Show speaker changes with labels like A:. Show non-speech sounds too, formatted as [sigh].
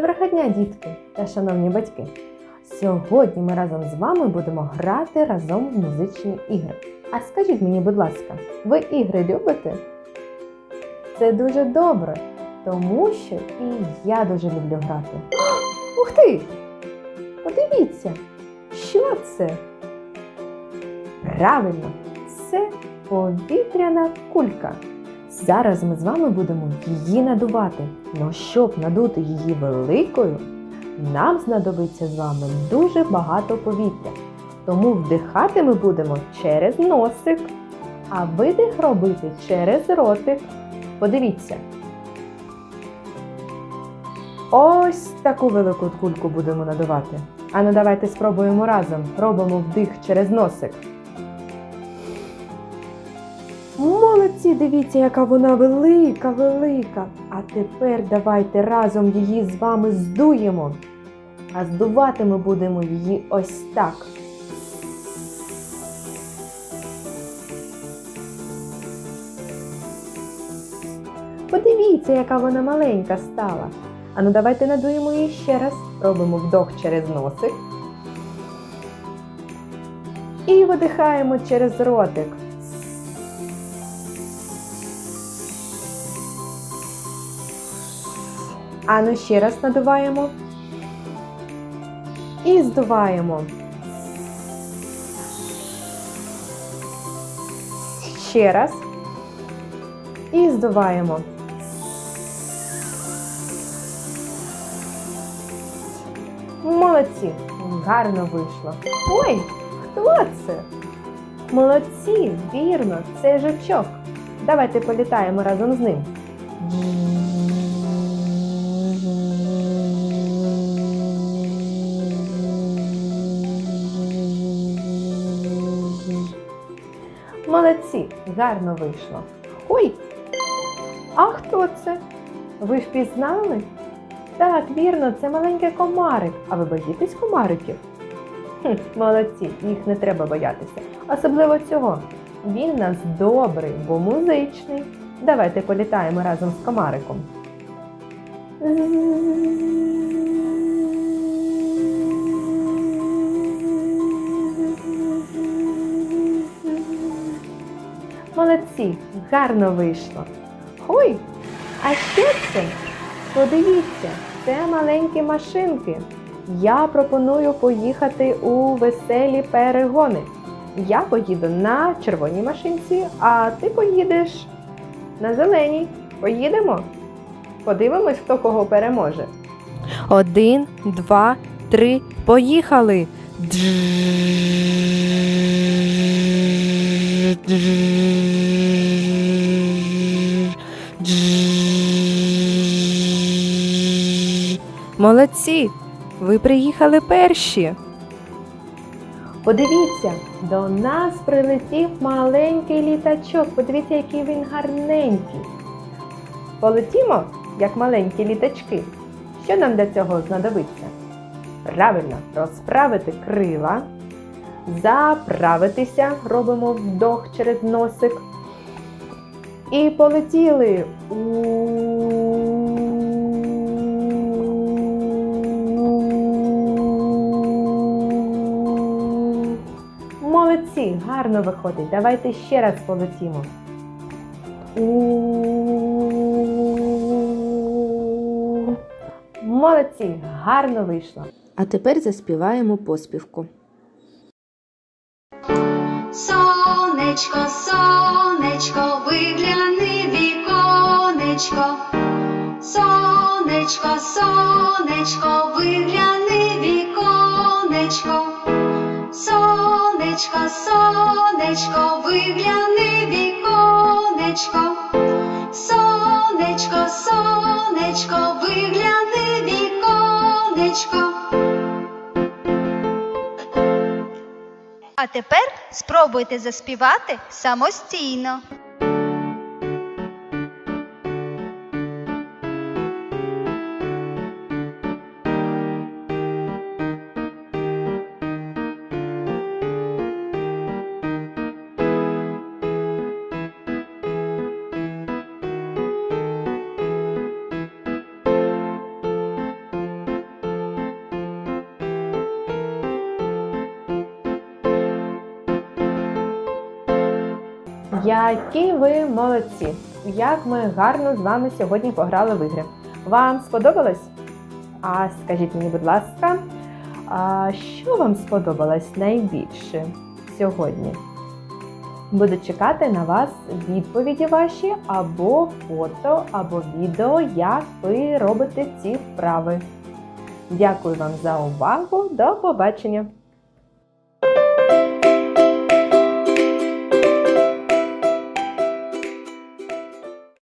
A: Доброго дня, дітки та шановні батьки! Сьогодні ми разом з вами будемо грати разом в музичні ігри. А скажіть мені, будь ласка, ви ігри любите? Це дуже добре, тому що і я дуже люблю грати. [gasps] Ух ти! Подивіться, що це? Правильно, це повітряна кулька. Зараз ми з вами будемо її надувати. Ну щоб надути її великою, нам знадобиться з вами дуже багато повітря. Тому вдихати ми будемо через носик, а видих робити через ротик. Подивіться. Ось таку велику кульку будемо надувати. А ну давайте спробуємо разом. Робимо вдих через носик. Молодці, дивіться, яка вона велика, велика. А тепер давайте разом її з вами здуємо. А здувати ми будемо її ось так. Подивіться, яка вона маленька стала. А ну давайте надуємо її ще раз. Робимо вдох через носик. І видихаємо через ротик. А ну ще раз надуваємо. І здуваємо. Ще раз. І здуваємо. Молодці! Гарно вийшло. Ой, хто це? Молодці, вірно, це жучок. Давайте політаємо разом з ним. Молодці, гарно вийшло. Ой! А хто це? Ви впізнали? Так, вірно, це маленький комарик. А ви боїтесь комариків? Хм, молодці, їх не треба боятися. Особливо цього. Він нас добрий, бо музичний. Давайте політаємо разом з комариком. Молодці, гарно вийшло. Ой, а що це? Подивіться, це маленькі машинки. Я пропоную поїхати у веселі перегони. Я поїду на червоній машинці, а ти поїдеш на зеленій. Поїдемо? Подивимось, хто кого переможе. Один, два, три, поїхали. Молодці! Ви приїхали перші. Подивіться, до нас прилетів маленький літачок. Подивіться, який він гарненький. Полетімо, як маленькі літачки. Що нам для цього знадобиться? Правильно, розправити крила, заправитися, робимо вдох через носик. І полетіли. У-у-у. Молодці, гарно виходить. Давайте ще раз полетімо. У-у-у. Молодці, гарно вийшло. А тепер заспіваємо поспівку.
B: Сонечко, сонечко, вигляни віконечко. Сонечко, сонечко, вигляни віконечко. Сонечко, сонечко, вигляни віконечко. Сонечко, сонечко, вигляни віконечко.
C: А тепер спробуйте заспівати самостійно.
A: Які ви молодці! Як ми гарно з вами сьогодні пограли в ігри. Вам сподобалось? А скажіть мені, будь ласка, а що вам сподобалось найбільше сьогодні? Буду чекати на вас відповіді ваші або фото, або відео, як ви робите ці вправи. Дякую вам за увагу. До побачення!